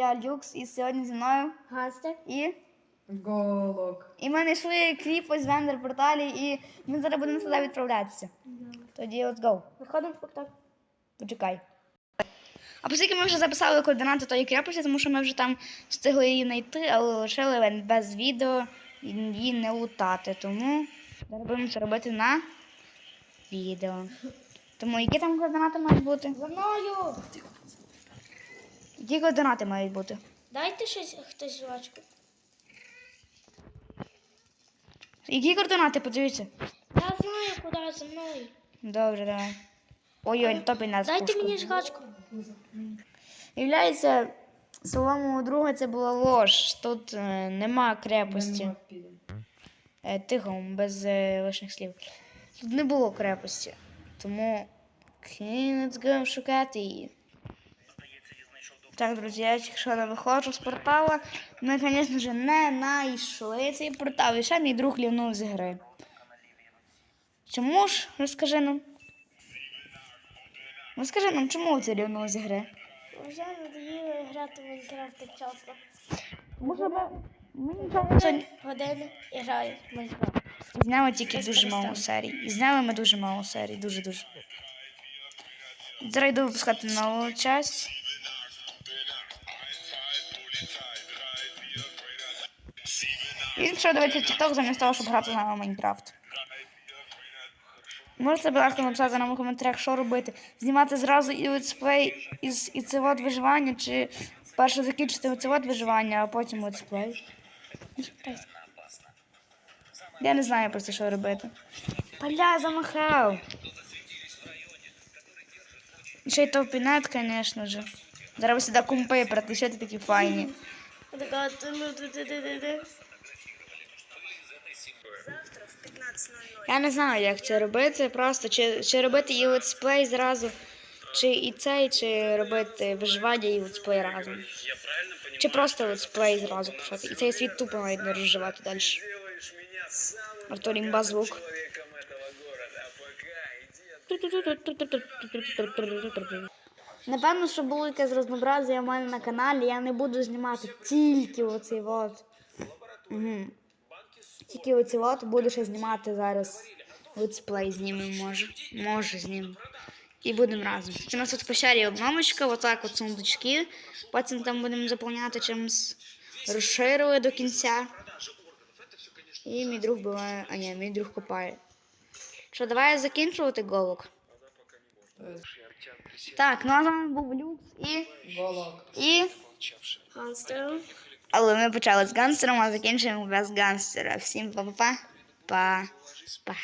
Я Люкс і сьогодні зі мною Гастер. і. Голок. І ми знайшли кліп ось в Ендер порталі, і ми зараз будемо туди відправлятися. Тоді let's go. Виходимо в спектакль. Почекай. А оскільки ми вже записали координати тої крепості, тому що ми вже там встигли її знайти, але лишили без відео і її не лутати. Тому зараз будемо це робити на відео. Тому які там координати мають бути? За мною! Які координати мають бути? Дайте щось хтось жвачку. Які координати, подивіться. Я знаю, куди за мною. Добре, давай. Ой-ой, топі нас. Дайте пушку. мені жвачку. Являється, слова мого друга, це була ложь. Тут е, нема крепості. Е, тихо, без е, лишніх слів. Тут не було крепості. Тому окей, let's go шукати її. Так, друзі, я тільки не виходжу з портала. Ми, звісно ж, не знайшли цей портал, і ще мій друг лівнув з гри. Чому ж? Розкажи нам. Розкажи нам, чому ти лівнув з гри? Вже надоїли грати в Майнкрафт так часто. Може, ми, нічого сьогодні Години і граю в Майнкрафт. Зняли тільки дуже мало серій. І зняли ми дуже мало серій, дуже-дуже. Зараз йду випускати нову часть. Він пішов дивитися TikTok замість того, щоб грати з нами в Майнкрафт. Можете, будь ласка, написати нам у коментарях, що робити. Знімати зразу і летсплей із і це от виживання, чи перше закінчити оце от виживання, а потім летсплей. Я не знаю просто, що робити. Поля замахав. Ще й топінет, звісно ж. Зараз сюди кумпи притишити такі файні. Я не знаю, як це робити. Просто чи, чи робити і летсплей зразу, чи і цей, чи робити виживання і летсплей разом. Чи просто летсплей зразу почати. І цей світ тупо навіть не розживати далі. Артур імба звук. Напевно, що було якесь рознообразія в мене на каналі. Я не буду знімати тільки оцей от. Угу. Тільки оці от буду ще знімати зараз. Летсплей знімемо, може. Може знімемо. І будемо разом. Це у нас тут в пещері обномочка, отак от сундучки. Потім там будемо заповняти чимось розширили до кінця. І мій друг буває. А ні, мій друг копає. Що, давай закінчувати голок. Так, ну а з вами був Люкс і. Голок. і. Гастер. Але ми почали з гангстером, а закінчуємо без гангстера. Всім па-па-па. Па. Па.